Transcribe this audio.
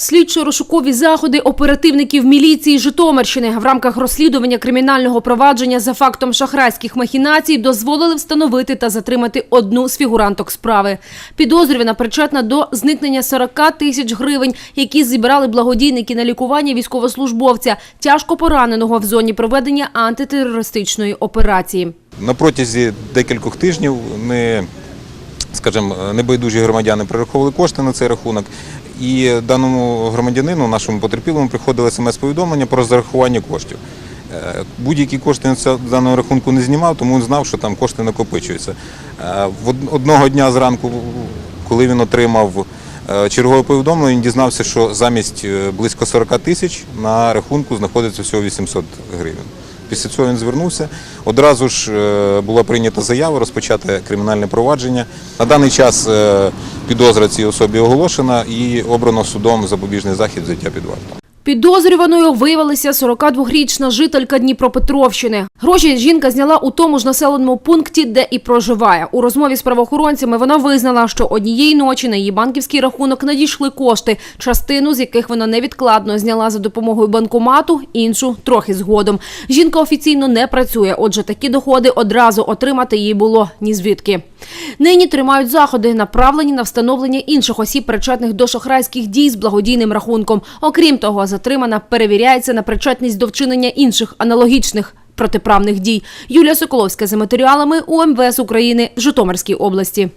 Слідчо-розшукові заходи оперативників міліції Житомирщини в рамках розслідування кримінального провадження за фактом шахрайських махінацій дозволили встановити та затримати одну з фігуранток справи. Підозрювана причетна до зникнення 40 тисяч гривень, які зібрали благодійники на лікування військовослужбовця, тяжко пораненого в зоні проведення антитерористичної операції. На протязі декількох тижнів не, скажімо, небайдужі громадяни перераховували кошти на цей рахунок. І даному громадянину, нашому потерпілому, приходило смс-повідомлення про зарахування коштів. Е, Будь-які кошти на даного рахунку не знімав, тому він знав, що там кошти накопичуються. Е, Одного дня зранку, коли він отримав е, чергове повідомлення, він дізнався, що замість близько 40 тисяч на рахунку знаходиться всього 800 гривень. Після цього він звернувся. Одразу ж була прийнята заява, розпочати кримінальне провадження. На даний час підозра цій особі оголошена і обрано судом запобіжний захід взяття під варту. Підозрюваною виявилася 42-річна жителька Дніпропетровщини. Гроші жінка зняла у тому ж населеному пункті, де і проживає. У розмові з правоохоронцями вона визнала, що однієї ночі на її банківський рахунок надійшли кошти, частину з яких вона невідкладно зняла за допомогою банкомату, іншу трохи згодом. Жінка офіційно не працює, отже, такі доходи одразу отримати їй було ні звідки. Нині тримають заходи, направлені на встановлення інших осіб, причетних до шахрайських дій з благодійним рахунком. Окрім того, затримана перевіряється на причетність до вчинення інших аналогічних протиправних дій. Юлія Соколовська за матеріалами УМВС України в Житомирській області.